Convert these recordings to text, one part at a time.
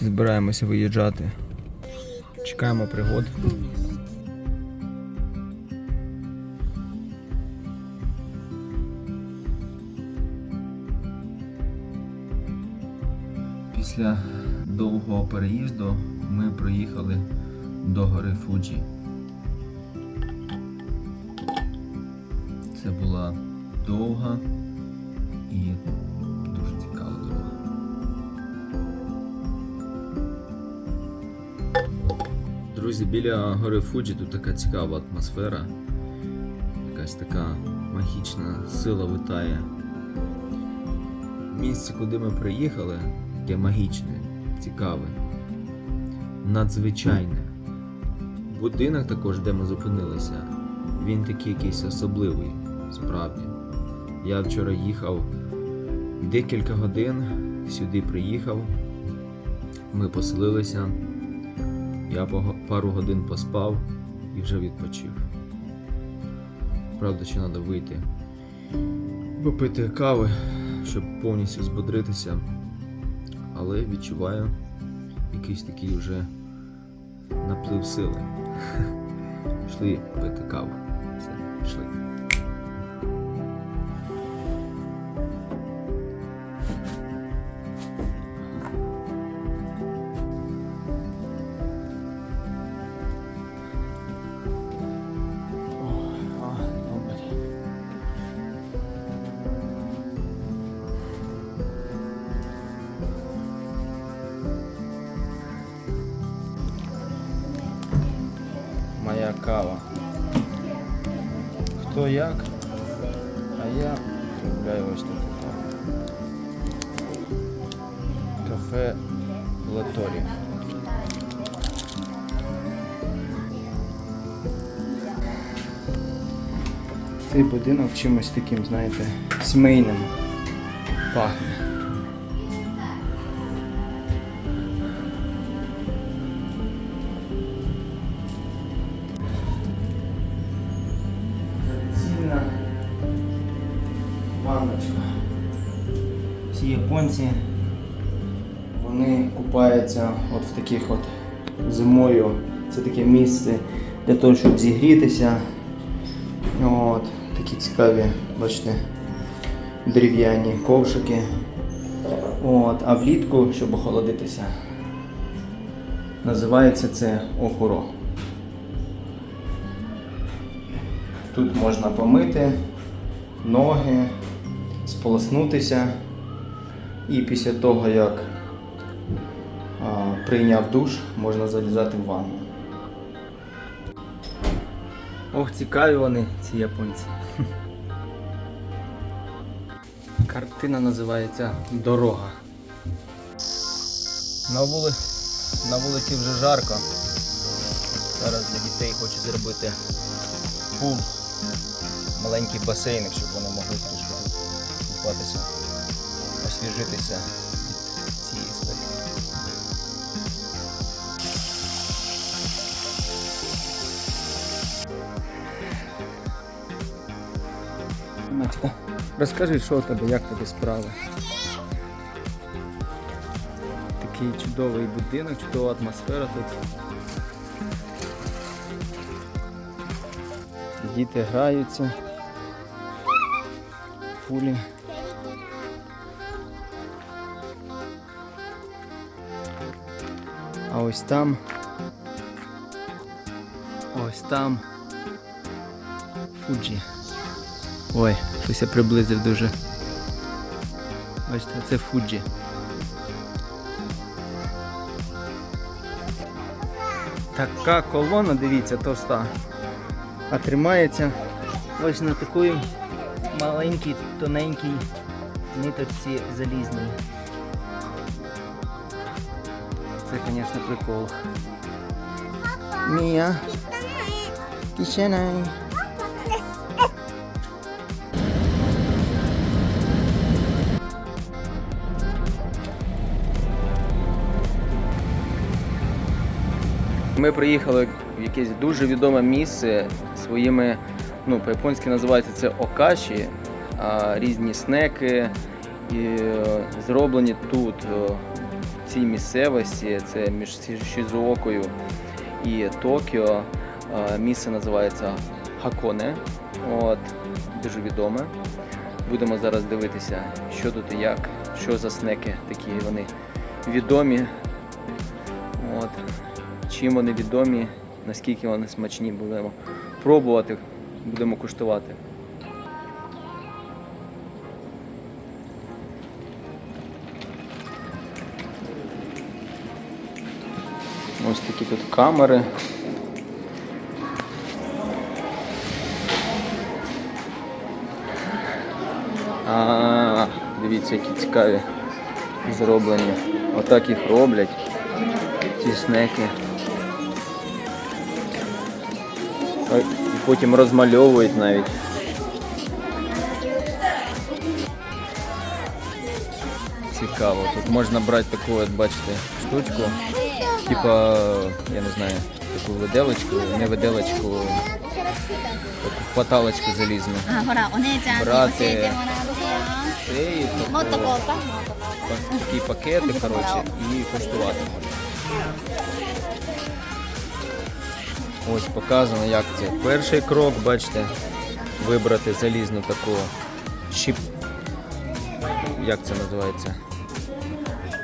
Збираємося виїжджати. Чекаємо пригод. Після довгого переїзду ми приїхали до гори Фуджі. Це була довга і Друзі, біля гори Фуджі тут така цікава атмосфера. Якась така магічна сила витає. Місце, куди ми приїхали, таке магічне, цікаве, надзвичайне. Будинок також, де ми зупинилися, він такий якийсь особливий, справді. Я вчора їхав декілька годин, сюди приїхав, ми поселилися. Я пару годин поспав і вже відпочив. Правда, ще треба вийти, попити кави, щоб повністю збодритися. Але відчуваю якийсь такий вже наплив сили. Пішли пити каву. Все, пішли. Кава. Хто як? А я полюбляю ось таку каву. Кафе Латорі. Цей будинок чимось таким, знаєте, сімейним пахне. Японці вони купаються от в таких от зимою. Це таке місце для того, щоб зігрітися. От, такі цікаві, бачите, дерев'яні ковшики. От, а влітку, щоб охолодитися, називається це охуро. Тут можна помити ноги, сполоснутися. І після того, як прийняв душ, можна залізати в ванну. Ох, цікаві вони, ці японці. Картина називається Дорога. На, вули... На вулиці вже жарко. Зараз для дітей хочу зробити пул, маленький басейник, щоб вони могли трішки купатися, освіжитися від цієї спеки. Матька, розкажи, що у тебе, як тобі справи? Такий чудовий будинок, чудова атмосфера тут. Діти граються. Пулі. Ось там. Ось там. Фуджі. Ой, щось я приблизив дуже. Бачите, це Фуджі. Така колона, дивіться, товста. А тримається ось на такій маленькій, тоненькій ниточці залізній. Це, звісно, прикол. Мія. Кишенай. Ми приїхали в якесь дуже відоме місце своїми, ну, по-японськи називається це окаші, а різні снеки і, е, зроблені тут. Цій місцевості, це між Шізуокою і Токіо. Е, Місце називається Хаконе. От, дуже відоме. Будемо зараз дивитися, що тут і як, що за снеки такі вони відомі. От. Чим вони відомі, наскільки вони смачні, будемо пробувати, будемо куштувати. Ось такі тут камери. А, дивіться, які цікаві зроблені. Отак їх роблять. Ці снеки. І потім розмальовують навіть. Цікаво. Тут можна брати таку, от бачите, штучку типа, я не знаю, таку виделочку, не виделочку, таку хваталочку залізну. Брати це і таку, такі пакети, коротше, і коштувати можна. Ось показано, як це. Перший крок, бачите, вибрати залізну таку щіп. Як це називається?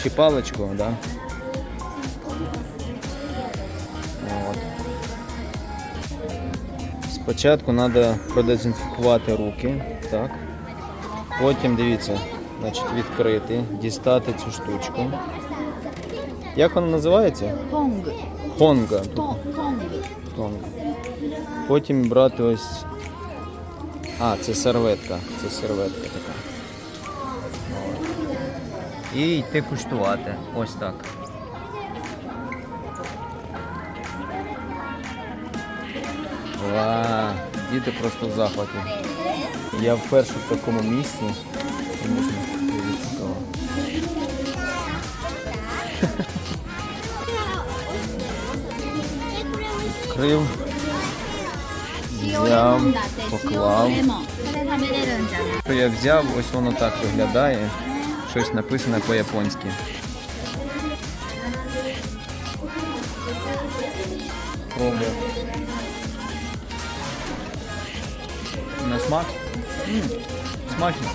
Щіпалочку, так? Да? Спочатку треба продезінфікувати руки. так. Потім дивіться, значить, відкрити, дістати цю штучку. Як вона називається? Тонг. Хонга. Тонг. Потім брати ось. А, це серветка. Це серветка така. І йти куштувати. Ось так. діти просто в захваті. Я вперше в такому місці. Крив, взяв, поклав. Що я взяв, ось воно так виглядає. Щось написане по-японськи. Пробує. На смак? М, Смачно.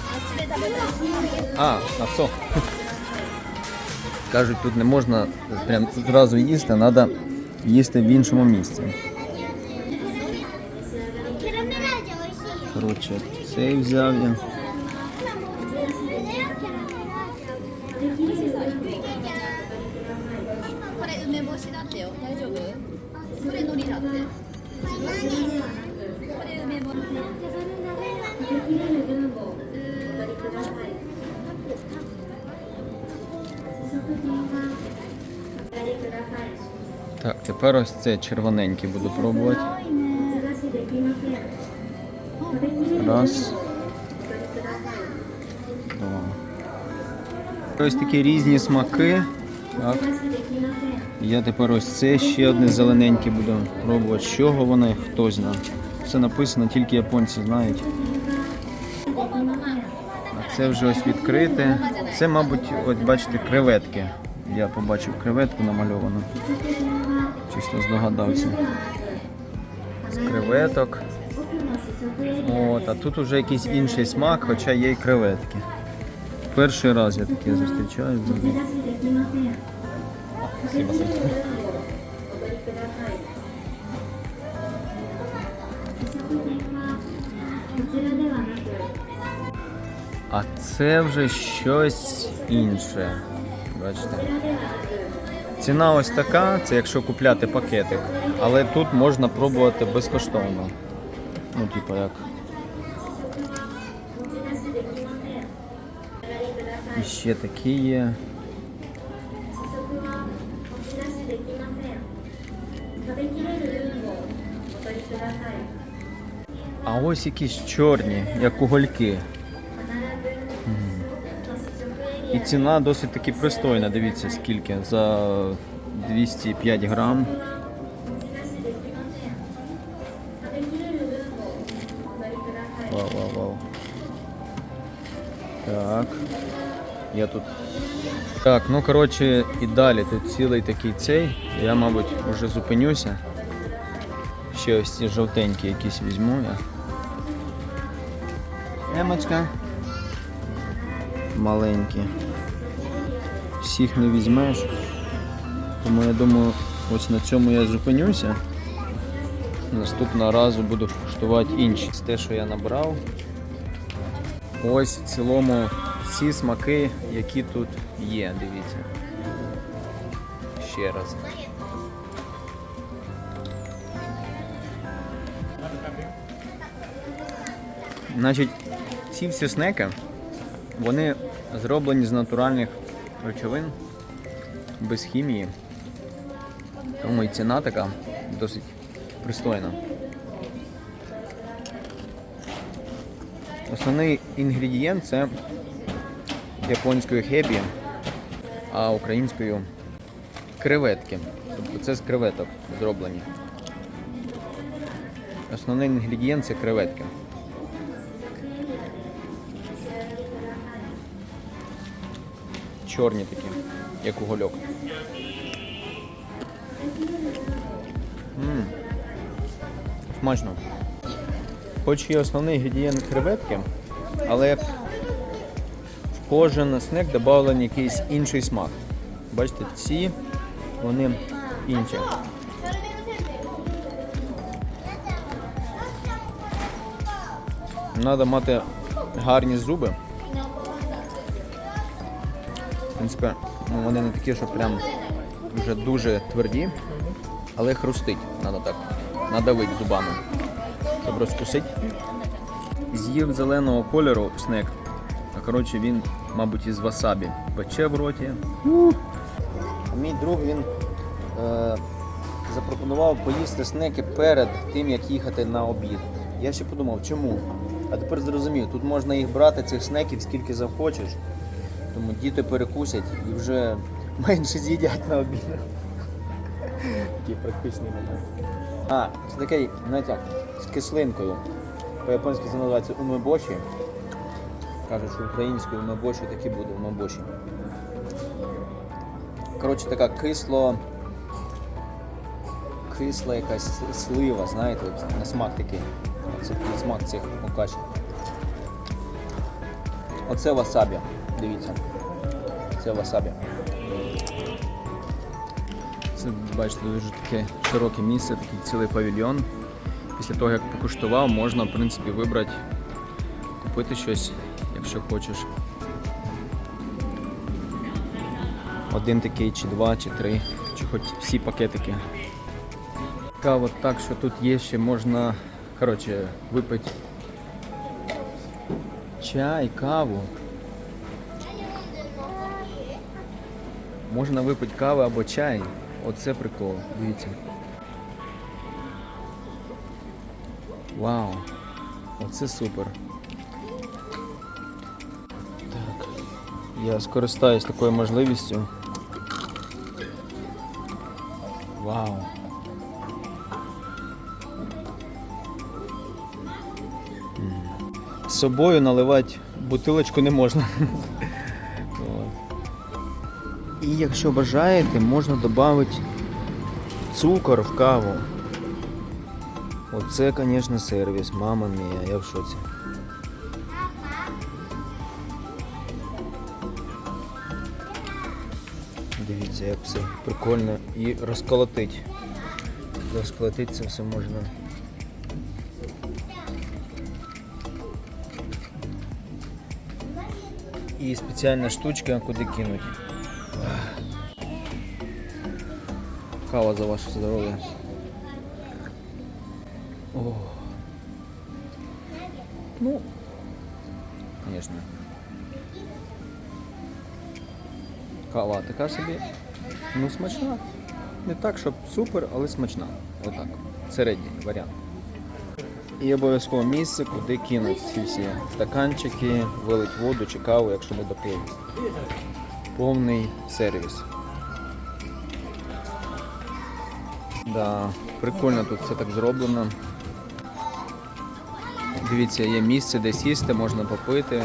А, а все. Кажуть, тут не можна прям зразу їсти, треба їсти в іншому місці. Коротше, цей взяв я. Так, тепер ось це червоненький буду пробувати. Раз. Два. Ось такі різні смаки. Так. Я тепер ось це ще одне зелененьке буду пробувати. З чого воно, хто знає. Все написано, тільки японці знають. Це вже ось відкрите. Це, мабуть, от бачите, креветки. Я побачив креветку намальовану. Чисто здогадався. З креветок. От, а тут уже якийсь інший смак, хоча є й креветки. Перший раз я таке зустрічаю А, це вже щось інше. Бачите? Ціна ось така, це якщо купляти пакетик. Але тут можна пробувати безкоштовно. Ну, типу як. І ще такі є. А ось якісь чорні, як угольки. Ціна досить таки пристойна, дивіться скільки. За 205 грам. Вау, вау, вау. Так. Я тут. Так, ну коротше, і далі тут цілий такий цей. Я, мабуть, вже зупинюся. Ще ось ці жовтенькі якісь візьму я. Емочка. Маленькі. Всіх не візьмеш. Тому я думаю, ось на цьому я зупинюся. Наступного разу буду куштувати інші. Те, що я набрав. Ось в цілому всі смаки, які тут є, дивіться. Ще раз. Значить, ці всі снеки, вони зроблені з натуральних речовин, без хімії. Тому і ціна така досить пристойна. Основний інгредієнт це японською хебі, а українською креветки. Тобто це з креветок зроблені. Основний інгредієнт це креветки. Чорні такі, як угольок. Смачно. Хоч і основний інгредієнт креветки, але в кожен снек додавлений якийсь інший смак. Бачите, ці вони інші. Треба мати гарні зуби. Принципі, ну, вони не такі, що прям вже дуже тверді, але хрустить треба так. Надавити зубами, щоб розкусити. З'їв зеленого кольору снек. А коротше він, мабуть, із васабі. Пече в роті. А мій друг він е, запропонував поїсти снеки перед тим, як їхати на обід. Я ще подумав, чому? А тепер зрозумів, тут можна їх брати, цих снеків, скільки захочеш. Тому діти перекусять і вже менше з'їдять на обід. Такий практичний момент. А, це такий, знаєте, як, з кислинкою. По-японськи це називається умебоші. Кажуть, що українською умебоші такі буде умебоші. Коротше, така кисло. Кисла якась слива, знаєте, от на смак такий. Це такий смак цих окачів. Оце васабі. Дивіться. Це васабі. Це, бачите, дуже таке широке місце, такий цілий павільйон. Після того, як покуштував, можна, в принципі, вибрати, купити щось, якщо хочеш. Один такий, чи два, чи три, чи хоч всі пакетики. Цікаво так, що тут є ще можна, коротше, випити чай, каву. Можна випити каву або чай. Оце прикол, дивіться. Вау! Оце супер. Так. Я скористаюсь такою можливістю. Вау. З собою наливати бутилочку не можна. І якщо бажаєте, можна додати цукор в каву. Оце, звісно, сервіс, мама мія, я в шоці. Дивіться, як все прикольно і розколотить. Розколотить це все можна. І спеціальна штучка, куди кинуть. Кава за ваше здоров'я. Ну, звісно. Кава така собі. Ну, смачна. Не так, щоб супер, але смачна. Отак. Середній варіант. І обов'язково місце, куди кинуть ці всі стаканчики, вилить воду чи каву, якщо не допили. Повний сервіс. Да, прикольно тут все так зроблено. Дивіться, є місце, де сісти, можна попити.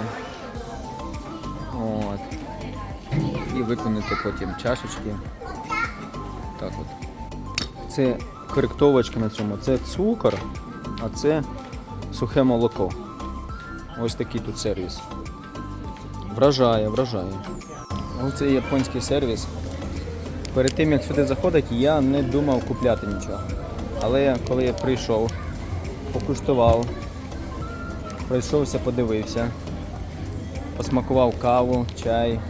От. виконати потім чашечки. Так от. Це коректовочка на цьому. Це цукор, а це сухе молоко. Ось такий тут сервіс. Вражає, вражає. Оце японський сервіс. Перед тим як сюди заходити, я не думав купляти нічого. Але коли я прийшов, покуштував, пройшовся, подивився, посмакував каву, чай,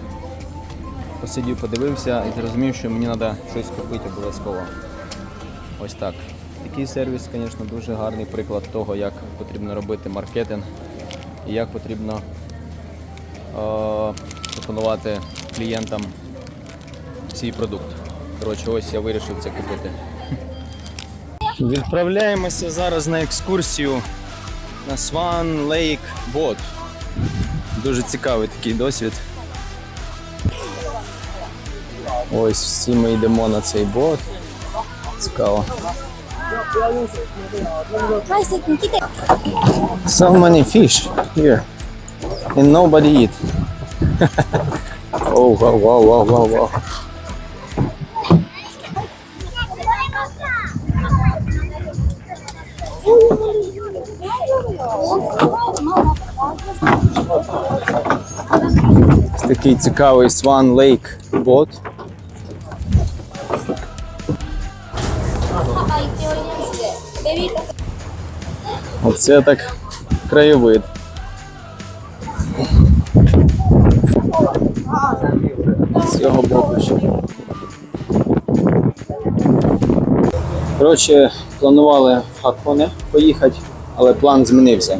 посидів, подивився і зрозумів, що мені треба щось купити обов'язково. Ось так. Такий сервіс, звісно, дуже гарний приклад того, як потрібно робити маркетинг і як потрібно е, пропонувати клієнтам цей продукт. Коротше, ось я вирішив це купити. Відправляємося зараз на екскурсію на Swan Lake Boat. Дуже цікавий такий досвід. Ось всі ми йдемо на цей бот. Цікаво. So many fish here. And nobody eat. oh, wow, wow, wow, wow, wow. такий цікавий Swan Lake бот. Оце так краєвид. З цього боку ще. Коротше, планували в Хаконе поїхати, але план змінився.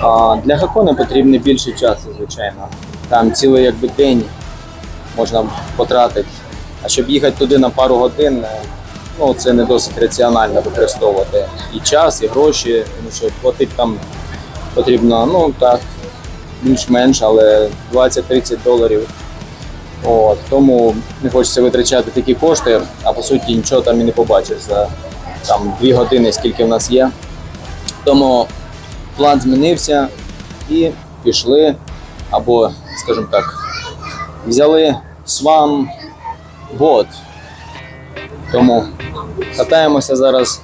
А Для Хакона потрібен більше часу, звичайно. Там цілий якби день можна потратити. А щоб їхати туди на пару годин, е, ну це не досить раціонально використовувати і час, і гроші, тому що платити там потрібно, ну так, більш-менш, але 20-30 доларів. От, тому не хочеться витрачати такі кошти, а по суті нічого там і не побачиш за там, 2 години, скільки в нас є. Тому план змінився і пішли, або, скажімо так, взяли свам бот. Тому катаємося зараз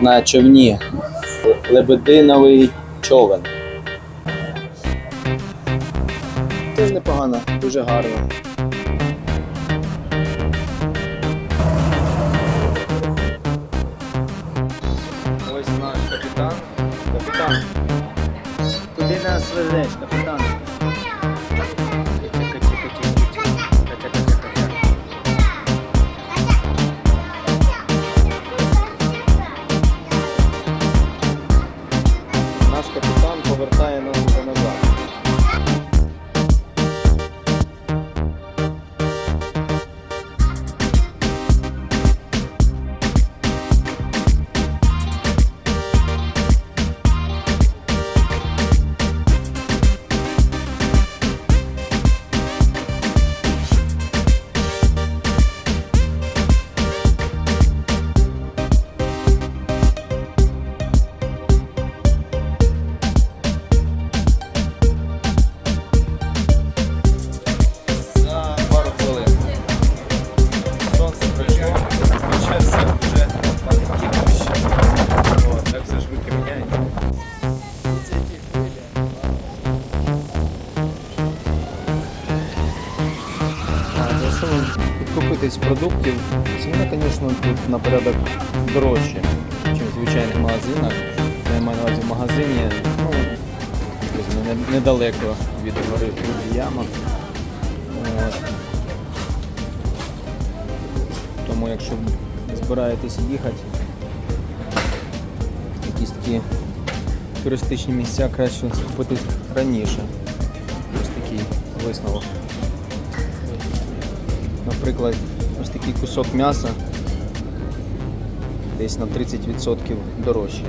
на човні. Лебединовий човен. Теж непогано, дуже гарно. Ось наш капітан. Капітан. Куди нас везеш, капітан? Продуктів, ціни, звісно, тут на порядок дорожчі, ніж в звичайних магазинах. Я маю на увазі в магазині, ну, недалеко від гори Яма. Тому якщо збираєтесь їхати, якісь такі туристичні місця краще скупитись раніше. Ось такий висновок. Наприклад, такий кусок м'яса десь на 30% дорожче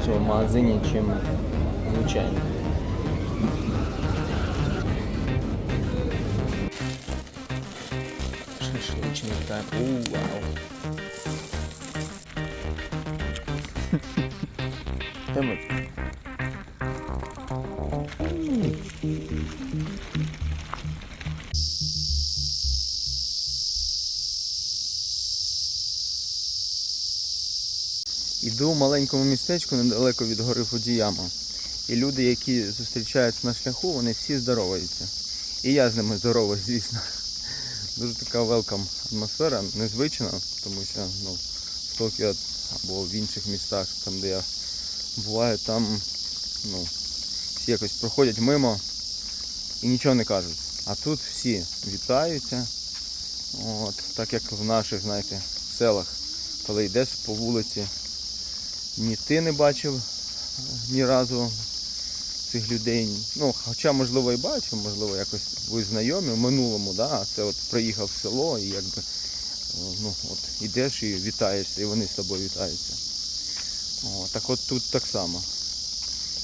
в цьому магазині, ніж звичайно. Шашличний тайм. У, вау. Темно. Іду в маленькому містечку недалеко від гори Фудзіяма. І люди, які зустрічаються на шляху, вони всі здороваються. І я з ними здоровий, звісно. Дуже така велкам атмосфера, незвична, тому що ну, в Токіо або в інших містах, там де я буваю, там ну, всі якось проходять мимо і нічого не кажуть. А тут всі вітаються. От, так як в наших, знаєте, селах, коли йдеш по вулиці, ні ти не бачив е, ні разу цих людей. Ну, хоча, можливо, і бачив, можливо, якось ви знайомі в минулому, да? це от приїхав в село і якби ну, от, ідеш і вітаєшся, і вони з тобою вітаються. О, так от тут так само.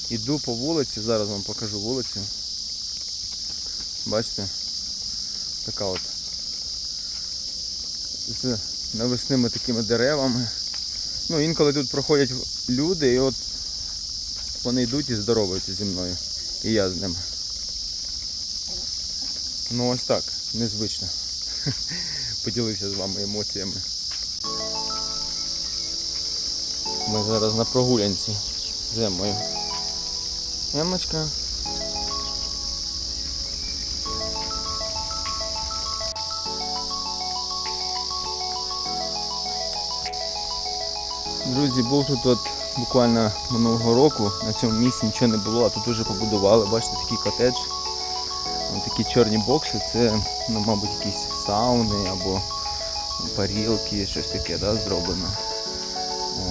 Іду по вулиці, зараз вам покажу вулицю. Бачите? Така от з навесними такими деревами. Ну, інколи тут проходять люди і от вони йдуть і здороваються зі мною. І я з ними. Ну ось так, незвично. Поділився з вами емоціями. Ми зараз на прогулянці з Емою. Емочка. Друзі, був тут от буквально минулого року, на цьому місці нічого не було, а тут вже побудували, бачите, такий котедж. Такі чорні бокси, це, ну, мабуть, якісь сауни або парілки, щось таке да, зроблено.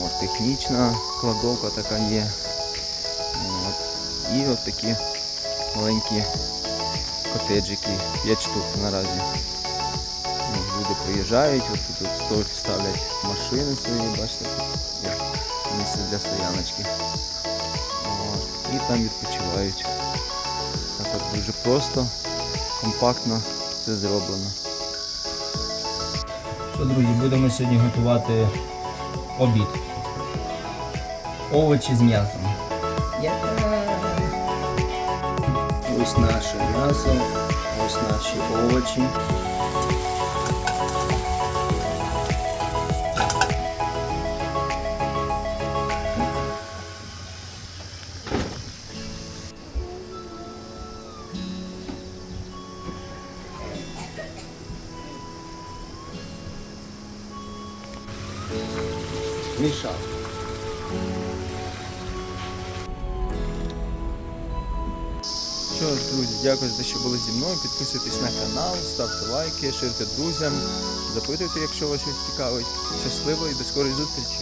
От, технічна кладовка така є. От. І от такі маленькі котеджики, 5 штук наразі. Приїжджають, от тут от ставлять машини свої, бачите, є місце для стояночки. От, і там відпочивають. Так от дуже просто, компактно це зроблено. Що, друзі, будемо сьогодні готувати обід. Овочі з м'ясом. Ось наше м'ясо, ось наші овочі. Дякую за те, що були зі мною. Підписуйтесь на канал, ставте лайки, ширте друзям, запитуйте, якщо вас щось цікавить. Щасливо і до скорої зустрічі!